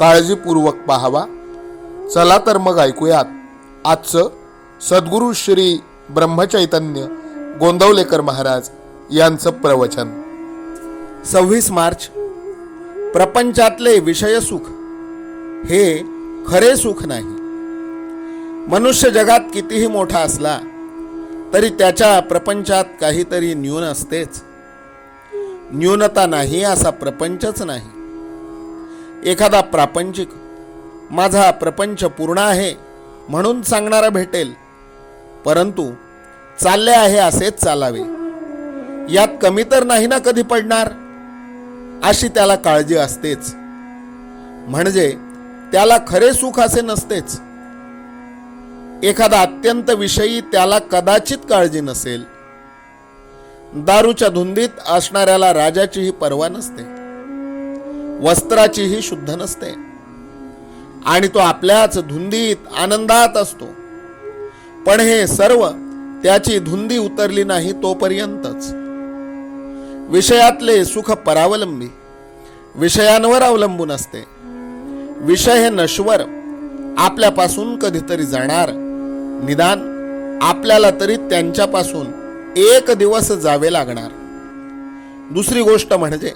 काळजीपूर्वक पाहावा. चला तर मग ऐकूयात. आजचं सद्गुरू श्री ब्रह्मचैतन्य गोंदवलेकर महाराज यांचं प्रवचन. सव्वीस मार्च. प्रपंचातले विषयसुख हे खरे सुख नाही. मनुष्य जगात कितीही मोठा असला तरी त्याच्या प्रपंचात काहीतरी न्यून असतेच. न्यूनता नाही असा प्रपंचच नाही. एखादा प्रापंचिक माझा प्रपंच पूर्ण आहे म्हणून सांगणारा भेटेल. परंतु चालले आहे असेच चालावे. यात कमी तर नाही ना कधी पडणार? अशी त्याला काळजी असतेच. म्हणजे त्याला खरे सुख असे नसतेच. एखादा अत्यंत विषयी त्याला कदाचित काळजी नसेल. दारूच्या धुंदीत असणाऱ्याला राजाचीही पर्वा नसते. वस्त्राचीही शुद्ध नसते. आणि तो आपल्याच धुंदीत आनंदात असतो. पण हे सर्व त्याची धुंदी उतरली नाही तोपर्यंतच. विषयातले सुख परावलंबी विषयांवर अवलंबून असते. विषय हे नश्वर आपल्यापासून कधीतरी जाणार. निदान आपल्याला तरी त्यांच्यापासून एक दिवस जावे लागणार. दुसरी गोष्ट म्हणजे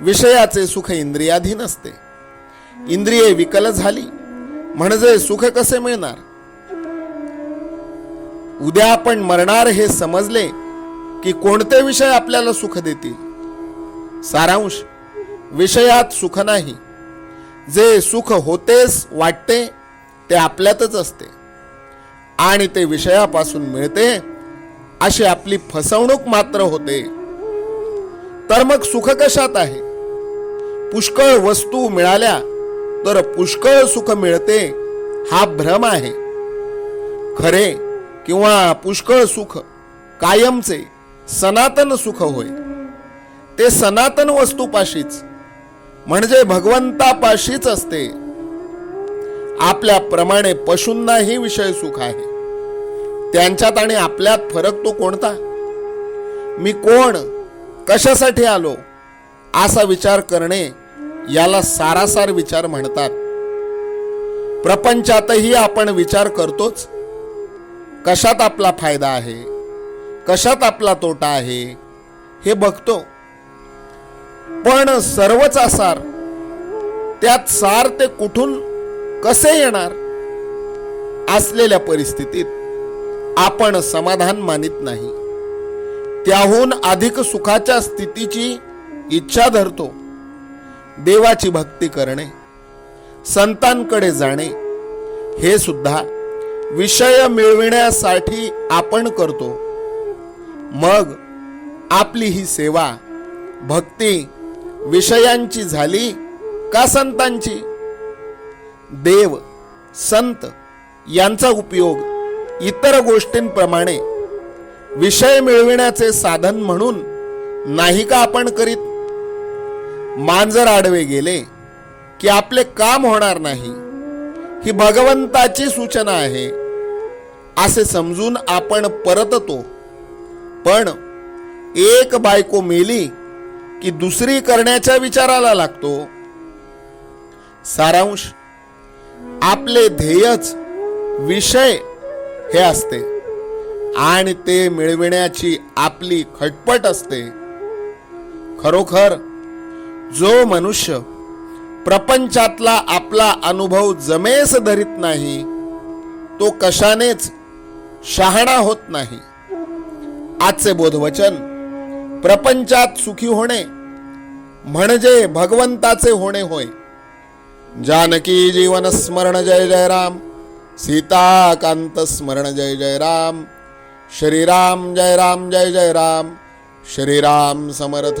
विषयाचे सुख इंद्रियाधीन असते. इंद्रिये विकल झाली म्हणजे सुख कसे मिळणार? उद्या आपण मरणार हे समजले की कोणते विषय आपल्याला सुख देतील? सारांश विषयात सुख नाही. जे सुख होतेस वाटते ते आपल्यातच असते. आणि ते विषयापासून मिळते अशी आपली फसवणूक मात्र होते. तर मग सुख कशात आहे? पुष्कळ वस्तू मिळाल्या तर पुष्कळ सुख मिळते हा भ्रम आहे. खरे किंवा पुष्कळ सुख कायमचे सनातन सुख होय. ते सनातन वस्तूपाशीच म्हणजे भगवंतापाशीच असते. आपल्याप्रमाणे पशूंनाही विषय सुख आहे. त्यांच्यात आणि आपल्यात फरक तो कोणता? मी कोण? कशासाठी आलो? असा विचार करणे याला सारासार विचार म्हणतात. प्रपंचातही आपण विचार करतोच. कशात आपला फायदा आहे? कशात आपला तोटा आहे? हे बघतो. पण सर्वच सार त्यात सार ते कुठून कसे येणार? असलेल्या परिस्थितीत आपण समाधान मानित नाही. त्याहून अधिक सुखाच्या स्थितीची इच्छा धरतो. देवाची भक्ती करणे संतांकडे जाणे हे सुद्धा विषय मिळविण्यासाठी आपण करतो. मग आपली ही सेवा भक्ती विषयांची झाली का संतांची? देव संत यांचा उपयोग इतर गोष्टींप्रमाणे विषय मिळविण्याचे साधन म्हणून नाही का आपण करीत? मांजर आडवे गेले की आपले काम होणार नाही. ही भगवंताची सूचना आहे. असे समजून आपण परततो. पण एक बायको मेली की दुसरी करण्याच्या विचाराला लागतो. सारांश आपले ध्येयच विषय हे असते आणि ते मिळविण्याची आपली खटपट असते. खरोखर जो मनुष्य प्रपंचातला आपला अनुभव जमेस धरीत नाही तो कशानेच शहाणा होत नाही. आजचे बोधवचन प्रपंचात सुखी होणे म्हणजे भगवंताचे होणे होय. जानकी जीवन स्मरण जय जय राम सीताकांत स्मरण जय जय राम श्रीराम जय राम जय जय राम श्रीराम समर्थ.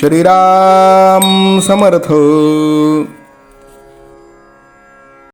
श्रीराम समर्थ।